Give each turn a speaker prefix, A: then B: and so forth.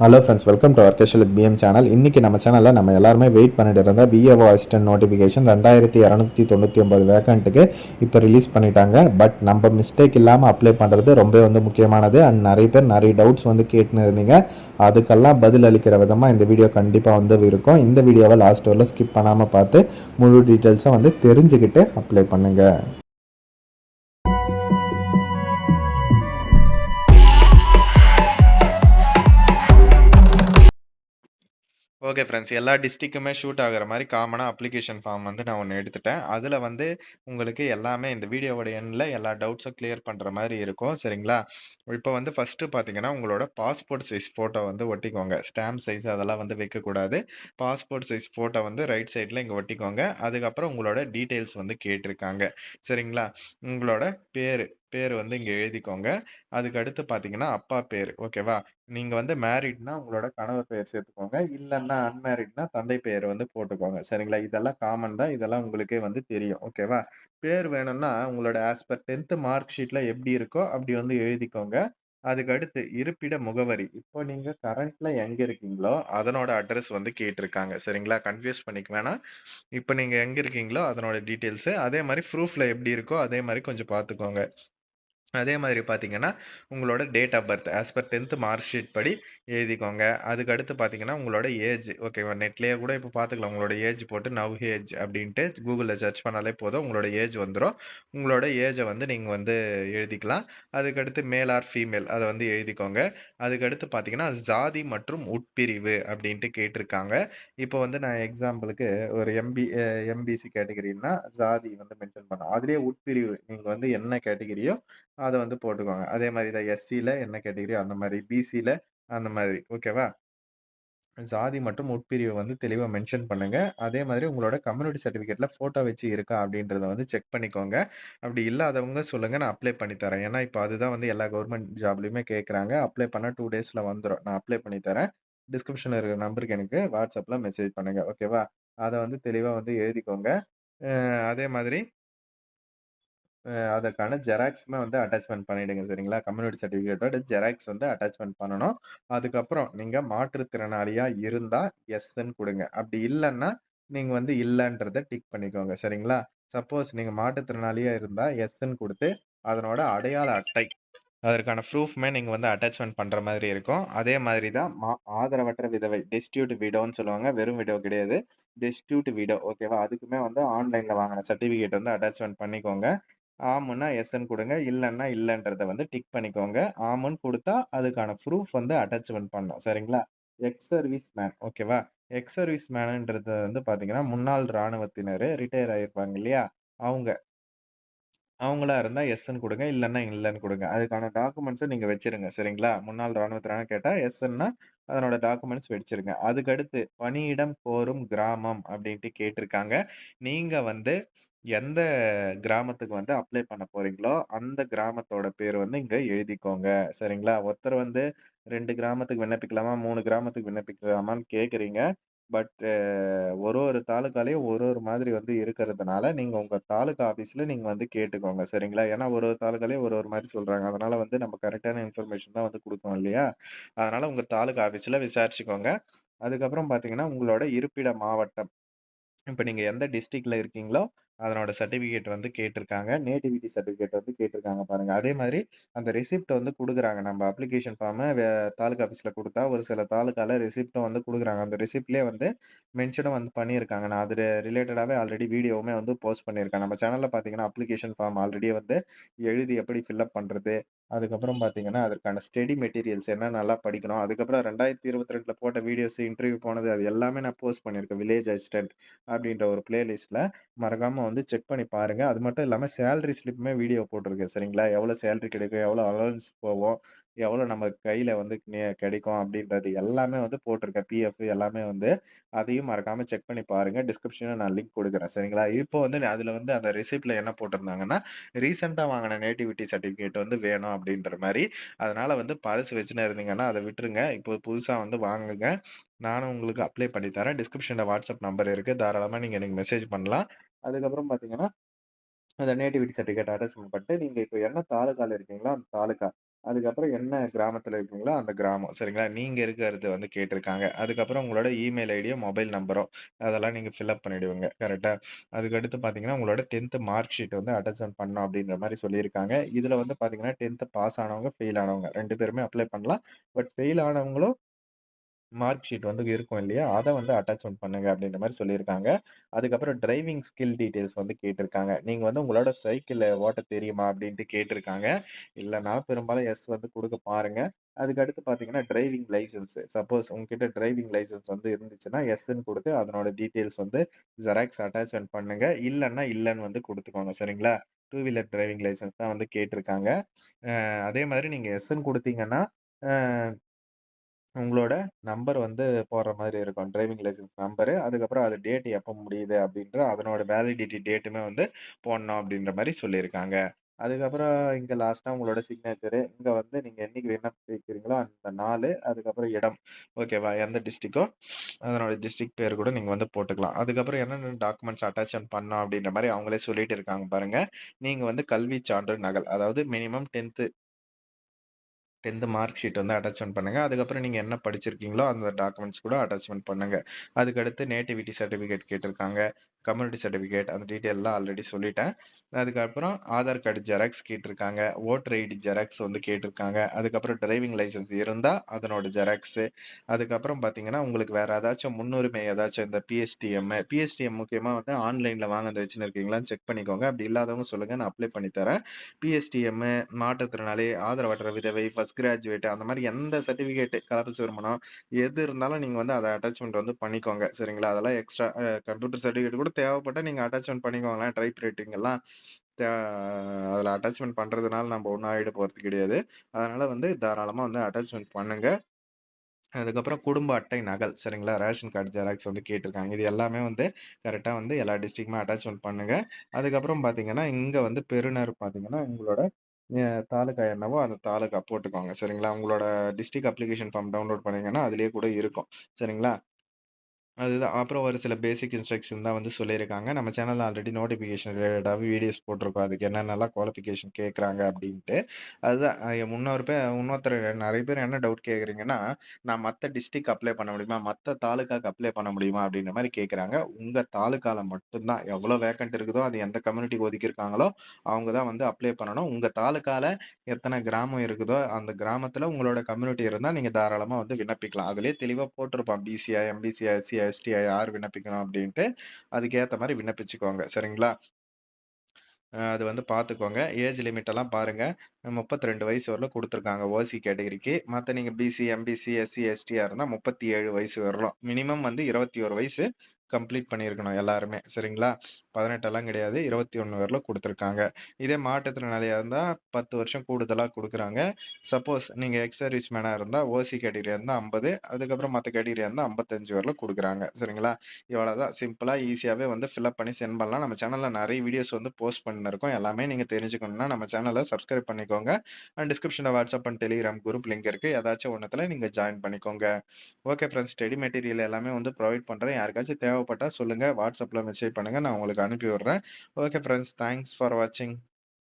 A: Hello friends welcome to அர்கேஷல் with PM channel இன்றைக்கி நம்ம சேனலில் நம்ம எல்லாருமே வெயிட் பண்ணிட்டு இருந்த பிஏஓ அசிஸ்டன்ட் நோட்டிஃபிகேஷன் ரெண்டாயிரத்தி இரநூத்தி தொண்ணூற்றி ஒம்பது வேக்கண்ட்டுக்கு இப்போ ரிலீஸ் பண்ணிட்டாங்க. பட் நம்ம மிஸ்டேக் இல்லாமல் அப்ளை பண்ணுறது ரொம்ப வந்து முக்கியமானது. அண்ட் நிறைய பேர் நிறைய டவுட்ஸ் வந்து கேட்டுன்னு இருந்தீங்க. அதுக்கெல்லாம் பதில் அளிக்கிற விதமாக இந்த வீடியோ கண்டிப்பாக வந்து இருக்கும். இந்த வீடியோவை லாஸ்ட் வரல ஸ்கிப் பண்ணாமல் பார்த்து முழு டீட்டெயில்ஸும் வந்து தெரிஞ்சுக்கிட்டு அப்ளை பண்ணுங்கள் ஓகே ஃப்ரெண்ட்ஸ். எல்லா டிஸ்ட்ரிக்குமே ஷூட் ஆகிற மாதிரி காமனாக அப்ளிகேஷன் ஃபார்ம் வந்து நான் ஒன்று எடுத்துட்டேன். அதில் வந்து உங்களுக்கு எல்லாமே இந்த வீடியோவோட எண்ணில் எல்லா டவுட்ஸும் கிளியர் பண்ணுற மாதிரி இருக்கும். சரிங்களா? இப்போ வந்து ஃபஸ்ட்டு பார்த்தீங்கன்னா உங்களோட பாஸ்போர்ட் சைஸ் ஃபோட்டோ வந்து ஒட்டிக்கோங்க. ஸ்டாம்ப் சைஸ் அதெல்லாம் வந்து வைக்கக்கூடாது. பாஸ்போர்ட் சைஸ் ஃபோட்டோ வந்து ரைட் சைடில் இங்கே ஒட்டிக்கோங்க. அதுக்கப்புறம் உங்களோட டீட்டெயில்ஸ் வந்து கேட்டிருக்காங்க. சரிங்களா? உங்களோட பேர் பேர் வந்து இங்கே எழுதிக்கோங்க. அதுக்கு அடுத்து பார்த்தீங்கன்னா அப்பா பேர். ஓகேவா நீங்கள் வந்து மேரிட்னா உங்களோட கணவர் பெயர் சேர்த்துக்கோங்க. இல்லைன்னா அன்மேரிட்னா தந்தை பெயர் வந்து போட்டுக்கோங்க. சரிங்களா? இதெல்லாம் காமன் தான். இதெல்லாம் உங்களுக்கே வந்து தெரியும். ஓகேவா பேர் வேணும்னா உங்களோட ஆஸ் பர் டென்த்து மார்க் ஷீட்டில் எப்படி இருக்கோ அப்படி வந்து எழுதிக்கோங்க. அதுக்கு அடுத்து இருப்பிட முகவரி. இப்போ நீங்கள் கரண்ட்ல எங்கே இருக்கீங்களோ அதனோட அட்ரஸ் வந்து கேட்டிருக்காங்க. சரிங்களா? கன்ஃபியூஸ் பண்ணிக்க வேணாம். இப்போ நீங்கள் எங்கே இருக்கீங்களோ அதனோட டீட்டெயில்ஸு அதே மாதிரி ப்ரூஃபில் எப்படி இருக்கோ அதே மாதிரி கொஞ்சம் பார்த்துக்கோங்க அதே மாதிரி பார்த்தீங்கன்னா உங்களோட date of birth as per tenth mark sheet படி எழுதிக்கோங்க. அதுக்கடுத்து பார்த்தீங்கன்னா உங்களோட ஏஜ் ஓகேவா நெட்லேயே கூட இப்போ பார்த்துக்கலாம். உங்களோட ஏஜ் போட்டு நவ் ஏஜ் அப்படின்ட்டு கூகுளில் சர்ச் பண்ணாலே போதும். உங்களோட ஏஜ் வந்துடும் உங்களோட ஏஜை வந்து நீங்கள் வந்து எழுதிக்கலாம். அதுக்கடுத்து மேல் ஆர் ஃபீமேல் அதை வந்து எழுதிக்கோங்க. அதுக்கடுத்து பார்த்தீங்கன்னா ஜாதி மற்றும் உட்பிரிவு அப்படின்ட்டு கேட்டிருக்காங்க. இப்போ வந்து நான் எக்ஸாம்பிளுக்கு ஒரு எம்பி எம்பிசி கேட்டகரின்னா ஜாதி வந்து மென்ஷன் பண்ணோம் அதுலேயே உட்பிரிவு நீங்கள் வந்து என்ன கேட்டகிரியோ அதை வந்து போட்டுக்கோங்க. அதே மாதிரி தான் எஸ்சில என்ன கேட்டகரியோ அந்த மாதிரி பிசில அந்த மாதிரி. ஓகேவா? ஜாதி மற்றும் உட்பிரிவு வந்து தெளிவா மென்ஷன் பண்ணுங்க. அதே மாதிரி உங்களோட கம்யூனிட்டி சர்டிஃபிகேட்ல ஃபோட்டோ வச்சு இருக்கா அப்படின்றத வந்து செக் பண்ணிக்கோங்க. அப்படி இல்லாதவங்க சொல்லுங்க. நான் அப்ளை பண்ணி தரேன். ஏன்னா, இப்ப அதுதான் வந்து எல்லா கவர்மெண்ட் ஜாப்லயுமே கேட்கறாங்க. அப்ளை பண்ணா 2 டேஸ்ல வந்துரும். நான் அப்ளை பண்ணி தரேன். டிஸ்கிரிப்ஷன்ல இருக்கிற நம்பருக்கு எனக்கு வாட்ஸ்அப்பில் மெசேஜ் பண்ணுங்க. ஓகேவா? அத வந்து தெளிவா வந்து எழுதிக்கோங்க. அ அதே மாதிரி அதற்கான ஜெராக்ஸுமே வந்து அட்டாச்மெண்ட் பண்ணிடுங்க சரிங்களா? கம்யூனிட்டி சர்டிஃபிகேட்டோட ஜெராக்ஸ் வந்து அட்டாச்மெண்ட் பண்ணணும். அதுக்கப்புறம் நீங்கள் மாற்றுத்திறனாளியாக இருந்தால் எஸ்ன்னு கொடுங்க அப்படி இல்லைன்னா நீங்கள் வந்து இல்லைன்றதை டிக் பண்ணிக்கோங்க. சரிங்களா? சப்போஸ் நீங்கள் மாற்றுத்திறனாளியாக இருந்தால் எஸ்ன்னு கொடுத்து அதனோட அடையாள அட்டை அதற்கான ப்ரூஃப்மே நீங்கள் வந்து அட்டாச்மெண்ட் பண்ணுற மாதிரி இருக்கும். அதே மாதிரி தான் மா ஆதரவற்ற விதவை டிஸ்டியூட் விடோன்னு சொல்லுவாங்க. வெறும் விடோ கிடையாது. டிஸ்டியூட் விடோ ஓகேவா? அதுக்குமே வந்து ஆன்லைனில் வாங்கின சர்டிஃபிகேட் வந்து அட்டாச்மெண்ட் பண்ணிக்கோங்க. ஆமுன்னா எஸ்ன்னு கொடுங்க இல்லைன்னா இல்லைன்றத வந்து டிக் பண்ணிக்கோங்க. ஆமுன்னு கொடுத்தா அதுக்கான ப்ரூஃப் வந்து அட்டாச்மெண்ட் பண்ணோம் சரிங்களா? எக்ஸ் சர்வீஸ் மேன் ஓகேவா? எக்ஸ் சர்வீஸ் மேனுன்றது வந்து பார்த்தீங்கன்னா, முன்னாள் இராணுவத்தினர் ரிட்டையர் ஆயிருப்பாங்க இல்லையா? அவங்க. அவங்களா இருந்தால் எஸ்ன்னு கொடுங்க இல்லைன்னா இல்லைன்னு கொடுங்க அதுக்கான டாக்குமெண்ட்ஸும் நீங்கள் வச்சுருங்க. சரிங்களா? முன்னாள் ராணுவத்தினர்னு கேட்டால் எஸ்ன்னா அதனோட டாக்குமெண்ட்ஸ் வச்சுருங்க. அதுக்கடுத்து பணியிடம் கோரும் கிராமம் அப்படின்ட்டு கேட்டிருக்காங்க. நீங்கள் வந்து எந்த கிராமத்துக்கு வந்து அப்ளை பண்ண போறீங்களோ, அந்த கிராமத்தோட பேர் வந்து இங்க எழுதிக்கோங்க. சரிங்களா? ஒருத்தர் வந்து 2 கிராமத்துக்கு விண்ணப்பிக்கலாமா? 3 கிராமத்துக்கு விண்ணப்பிக்கலாமான்னு கேட்குறீங்க. பட் ஒரு ஒரு தாலுகாலயும் ஒரு ஒரு மாதிரி வந்து இருக்கிறதுனால, நீங்க உங்க தாலுகா ஆஃபீஸ்ல நீங்க வந்து கேட்டுக்கோங்க. சரிங்களா? ஏன்னா ஒரு ஒரு தாலுகாலயும் ஒரு ஒரு மாதிரி சொல்றாங்க. அதனால வந்து நம்ம கரெக்ட்டான இன்ஃபர்மேஷன் தான் வந்து குடுக்கணும் இல்லையா? அதனால உங்க தாலுகா ஆஃபீஸ்ல விசாரிச்சுக்கோங்க. அதுக்கப்புறம் பார்த்தீங்கன்னா, உங்களோட இருப்பிட மாவட்டம். இப்ப நீங்க எந்த டிஸ்ட்ரிக்ட்ல இருக்கீங்களோ, அதனோட சர்டிஃபிகேட் வந்து கேட்டிருக்காங்க. நேட்டிவிட்டி சர்டிஃபிகேட் வந்து கேட்டிருக்காங்க பாருங்க. அதே மாதிரி அந்த ரிசிப்ட் வந்து கொடுக்குறாங்க நம்ம அப்ளிகேஷன் ஃபார்மை தாலுக்கா ஆஃபீஸில் கொடுத்தா ஒரு சில தாலுக்கால ரிசிப்ட்டும் வந்து கொடுக்குறாங்க அந்த ரெசிப்ட்லேயே வந்து மென்ஷனும் வந்து பண்ணியிருக்காங்க. நான் அது ரிலேட்டடாகவே ஆல்ரெடி வீடியோவுமே வந்து போஸ்ட் பண்ணியிருக்கேன். நம்ம சேனலில் பார்த்தீங்கன்னா, அப்ளிகேஷன் ஃபார்ம் ஆல்ரெடி வந்து எழுதி எப்படி ஃபில்லப் பண்ணுறது அதுக்கப்புறம் பார்த்தீங்கன்னா, அதற்கான ஸ்டடி மெட்டீரியல்ஸ் என்ன நல்லா படிக்கணும்? அதுக்கப்புறம் 2022ல போட்ட வீடியோஸ், இன்டர்வியூ போனது அது எல்லாமே நான் போஸ்ட் பண்ணியிருக்கேன். வில்லேஜ் அசிஸ்டன்ட் அப்படின்ற ஒரு பிளேலிஸ்ட்டில் மறக்காமல் வந்து செக் பண்ணி பாருங்கள் அது மட்டும் இல்லாமல் சேலரி ஸ்லிப்புமே வீடியோ போட்டிருக்கேன். சரிங்களா? எவ்வளோ சேலரி கிடைக்கும்? எவ்வளோ அலவன்ஸ் போவோம் எவ்வளோ நம்ம கையில் வந்து கிடைக்கும்? அப்படின்றது எல்லாமே வந்து போட்டிருக்கேன். பிஎஃப் எல்லாமே வந்து. அதையும் மறக்காமல் செக் பண்ணி பாருங்கள் டிஸ்கிரிப்ஷனில் நான் லிங்க் கொடுக்குறேன் சரிங்களா? இப்போ வந்து அதில் வந்து அந்த ரெசிப்டில் என்ன போட்டிருந்தாங்கன்னா, ரீசெண்டாக வாங்கின நேட்டிவிட்டி சர்டிஃபிகேட் வந்து வேணும் அப்படின்ற மாதிரி அதனால் வந்து பழசு வச்சுன்னு இருந்தீங்கன்னா, அதை விட்டுருங்க. இப்போ புதுசாக வந்து வாங்குங்க. நானும் உங்களுக்கு அப்ளை பண்ணி தரேன். டிஸ்கிரிப்ஷனில் வாட்ஸ்அப் நம்பர் இருக்குது தாராளமாக நீங்கள் எனக்கு மெசேஜ் பண்ணலாம். அதுக்கப்புறம் பார்த்தீங்கன்னா, அந்த நேட்டிவிட்டி சர்டிஃபிகேட் அட்டாச்மெண்ட் பண்ணிட்டு, நீங்கள் இப்போ என்ன தாலுக்காவில் இருக்கீங்களோ, அந்த தாலுக்கா அதுக்கப்புறம் என்ன கிராமத்தில் இருக்கீங்களோ அந்த கிராமம். சரிங்களா? நீங்கள் இருக்கிறது வந்து கேட்டிருக்காங்க. அதுக்கப்புறம் உங்களோட இமெயில் ஐடியோ, மொபைல் நம்பரோ அதெல்லாம் நீங்கள் ஃபில் அப் பண்ணிடுவீங்க. கரெக்டாக அதுக்கடுத்து பார்த்தீங்கன்னா, உங்களோட 10த் மார்க் ஷீட் வந்து அட்டஸ்டட் பண்ணணும் அப்படின்ற மாதிரி சொல்லியிருக்காங்க. இதில் வந்து பார்த்தீங்கன்னா, 10த் பாஸ் ஆனவங்க, ஃபெயில் ஆனவங்க ரெண்டு பேருமே அப்ளை பண்ணலாம். பட் ஃபெயில் ஆனவங்களும் மார்க் ஷீட் வந்து இருக்கும் இல்லையா? அதை வந்து அட்டாச்மெண்ட் பண்ணுங்க அப்படின்ற மாதிரி சொல்லியிருக்காங்க. அதுக்கப்புறம் டிரைவிங் ஸ்கில் டீட்டெயில்ஸ் வந்து கேட்டிருக்காங்க. நீங்க வந்து உங்களோட சைக்கிளை ஓட்ட தெரியுமா? அப்படின்ட்டு கேட்டிருக்காங்க. இல்லைனா பெரும்பாலும் எஸ் வந்து கொடுக்க பாருங்க. அதுக்கடுத்து பார்த்தீங்கன்னா, டிரைவிங் லைசன்ஸ் சப்போஸ் உங்ககிட்ட டிரைவிங் லைசன்ஸ் வந்து இருந்துச்சுன்னா, எஸ்ன்னு கொடுத்து அதனோட டீட்டெயில்ஸ் வந்து ஜெராக்ஸ் அட்டாச்மெண்ட் பண்ணுங்க. இல்லைன்னா இல்லைன்னு வந்து கொடுத்துக்கோங்க சரிங்களா? டூ வீலர் டிரைவிங் லைசன்ஸ் தான் வந்து கேட்டிருக்காங்க. அதே மாதிரி நீங்கள் எஸ்ன்னு கொடுத்தீங்கன்னா உங்களோட நம்பர் வந்து போடுற மாதிரி இருக்கும். Driving license number. அதுக்கப்புறம் அது டேட் எப்போ முடியுது அப்படின்ற அதனோட வேலிடிட்டி டேட்டுமே வந்து போடணும் அப்படின்ற மாதிரி சொல்லியிருக்காங்க. அதுக்கப்புறம் இங்கே லாஸ்ட்டாக உங்களோட சிக்னேச்சரு. இங்கே வந்து நீங்கள் என்றைக்கு விண்ணப்பிக்கிறீங்களோ அந்த நாள் அதுக்கப்புறம் இடம். ஓகேவா? எந்த டிஸ்ட்ரிக்கோ அதனோட டிஸ்ட்ரிக் பேர் கூட நீங்கள் வந்து போட்டுக்கலாம். அதுக்கப்புறம் என்னென்ன டாக்குமெண்ட்ஸ் அட்டாச்மெண்ட் பண்ணணும் அப்படின்ற மாதிரி அவங்களே சொல்லிட்டு இருக்காங்க பாருங்கள் நீங்கள் வந்து கல்வி சான்று நகல். அதாவது மினிமம் 10த் 10த் மார்க் ஷீட் வந்து அட்டாச்மெண்ட் பண்ணுங்க. அதுக்கப்புறம் நீங்கள் என்ன படிச்சிருக்கீங்களோ அந்த டாக்குமெண்ட்ஸ் கூட அட்டாச்மெண்ட் பண்ணுங்க. அதுக்கடுத்து நேட்டிவிட்டி சர்டிஃபிகேட் கேட்டிருக்காங்க. கம்யூனிட்டி சர்டிஃபிகேட் அந்த டீட்டெயிலெலாம் ஆல்ரெடி சொல்லிட்டேன். அதுக்கப்புறம் ஆதார் கார்டு ஜெராக்ஸ் கேட்டிருக்காங்க. ஓட்டர் ஐடி ஜெராக்ஸ் வந்து கேட்டிருக்காங்க. அதுக்கப்புறம் டிரைவிங் லைசென்ஸ் இருந்தால் அதனோட ஜெராக்ஸு. அதுக்கப்புறம் பார்த்தீங்கன்னா, உங்களுக்கு வேறு ஏதாச்சும் முன்னுரிமை ஏதாச்சும் இந்த பிஎஸ்டிஎம், பிஎஸ்டிஎம் முக்கியமாக வந்து ஆன்லைனில் வாங்குனது வச்சுன்னு இருக்கீங்களான்னு செக் பண்ணிக்கோங்க. அப்படி இல்லாதவங்க சொல்லுங்கள் நான் அப்ளை பண்ணி தரேன். பிஎஸ்டிஎம், மாற்றுத்திறனாளி, ஆதரவற்ற விதவை, ஃபஸ்ட் கிராஜுவேட் அந்த மாதிரி எந்த சர்டிஃபிகேட்டு கலப்பு திருமணம் எது இருந்தாலும் நீங்கள் வந்து அதை அட்டாச்மெண்ட் வந்து பண்ணிக்கோங்க. சரிங்களா? அதெல்லாம் எக்ஸ்ட்ரா கம்ப்யூட்டர் சர்டிஃபிகேட் கூட தேவைப்பட்டா நீங்கள் அட்டாச்மெண்ட் பண்ணிக்கோங்களேன். டைப் ரைட்டிங்கெல்லாம் அதில் தே பண்ணுறதுனால நம்ம ஒன்றும் ஆகிட போகிறது கிடையாது. அதனால் வந்து தாராளமாக வந்து அட்டாச்மெண்ட் பண்ணுங்கள் அதுக்கப்புறம் குடும்ப அட்டை நகல். சரிங்களா? ரேஷன் கார்டு ஜெராக்ஸ் வந்து கேட்டிருக்காங்க. இது எல்லாமே வந்து கரெக்டாக வந்து எல்லா டிஸ்ட்ரிக்ட்மே அட்டாச்மெண்ட் பண்ணுங்க. அதுக்கப்புறம் பார்த்தீங்கன்னா, இங்கே வந்து பெருநர் பார்த்தீங்கன்னா, உங்களோட தாலுக்கா தாலுகா என்னவோ அந்த தாலுகா போட்டுக்கோங்க. சரிங்களா? உங்களோட டிஸ்ட்ரிக்ட் அப்ளிகேஷன் ஃபார்ம் டவுன்லோட் பண்ணிங்கன்னா அதுலேயே கூட இருக்கும். சரிங்களா? அதுதான். அப்புறம் ஒரு சில பேசிக் இன்ஸ்ட்ரக்ஷன் தான் வந்து சொல்லியிருக்காங்க. நம்ம சேனலில் ஆல்ரெடி நோட்டிஃபிகேஷன் ரிலேட்டடாவே வீடியோஸ் போட்டிருக்கோம். அதுக்கு என்னென்னலாம் குவாலிஃபிகேஷன் கேட்குறாங்க அப்படின்ட்டு அதுதான் அ முன்னொரு பேர் இன்னொருத்தர் நிறைய பேர் என்ன டவுட் கேட்குறீங்கன்னா, நான் மற்ற டிஸ்ட்ரிக் அப்ளை பண்ண முடியுமா? மற்ற தாலுக்காக்கு அப்ளை பண்ண முடியுமா? அப்படின்ற மாதிரி கேட்குறாங்க. உங்கள் தாலுக்காவில் மட்டும்தான் எவ்வளோ வேக்கண்ட் இருக்குதோ, அது எந்த கம்யூனிட்டிக்கு ஒதுக்கியிருக்காங்களோ, அவங்க தான் வந்து அப்ளை பண்ணணும். உங்கள் தாலுக்காவில் எத்தனை கிராமம் இருக்குதோ, அந்த கிராமத்தில் உங்களோட கம்யூனிட்டி இருந்தால் நீங்கள் தாராளமாக வந்து விண்ணப்பிக்கலாம். அதிலே தெளிவாக போட்டிருப்பான். பிசிஐ எம்பிசிஐ எஸ்சியா, எஸ்டியா யார் விண்ணப்பிக்கணும் அப்படின்ட்டு அதுக்கு ஏத்த விண்ணப்பிச்சுக்கோங்க. சரிங்களா? அது வந்து பார்த்துக்கோங்க. ஏஜ் லிமிட் எல்லாம் முப்பத்தி ரெண்டு வயசு வரலும் கொடுத்துருக்காங்க ஓசி கேட்டகரிக்கு. மற்ற நீங்கள் பிசி, எம்பிசி, எஸ்சி, எஸ்டியாக இருந்தால் முப்பத்தி ஏழு வயசு வரலாம் மினிமம் வந்து 21 வயசு கம்ப்ளீட் பண்ணியிருக்கணும் எல்லாருமே. சரிங்களா? பதினெட்டெல்லாம் கிடையாது இருபத்தி ஒன்று வரலும் கொடுத்துருக்காங்க இதே மாற்றுத்திறனாளியா இருந்தா 10 வருஷம் கூடுதலாக கொடுக்குறாங்க சப்போஸ் நீங்கள் எக்ஸ் சர்வீஸ் மேனாக இருந்தால் ஓசி கேட்டகரியா இருந்தா 50 அதுக்கப்புறம் மற்ற கேட்டகரியா இருந்தா 55 வரலும் கொடுக்குறாங்க சரிங்களா? இவ்வளோ தான் சிம்பிளாக ஈஸியாகவே வந்து ஃபில் அப் பண்ணி சென்ட் பண்ணலாம். நம்ம சேனலில் நிறைய வீடியோஸ் வந்து போஸ்ட் பண்ணிருக்கோம். எல்லாமே நீங்கள் தெரிஞ்சுக்கணும்னா நம்ம சேனலை சப்ஸ்கிரைப் பண்ணிக்கோங்க. அண்ட் டிஸ்கிரிப்ஷனில் WhatsApp and Telegram group link இருக்குது ஏதாச்சும் ஒன்றத்தில் நீங்க ஜாயின் பண்ணிக்கோங்க. ஓகே ஃப்ரெண்ட்ஸ் ஸ்டடி மெட்டீரியல் எல்லாமே வந்து ப்ரொவைட் பண்றேன். யாருக்காச்சும் தேவைப்பட்டா சொல்லுங்க. வாட்ஸ்அப்ல மெசேஜ் பண்ணுங்கள் நான் உங்களுக்கு அனுப்பி விடுறேன். ஓகே ஃப்ரெண்ட்ஸ் தேங்க்ஸ் ஃபார் வாட்சிங்.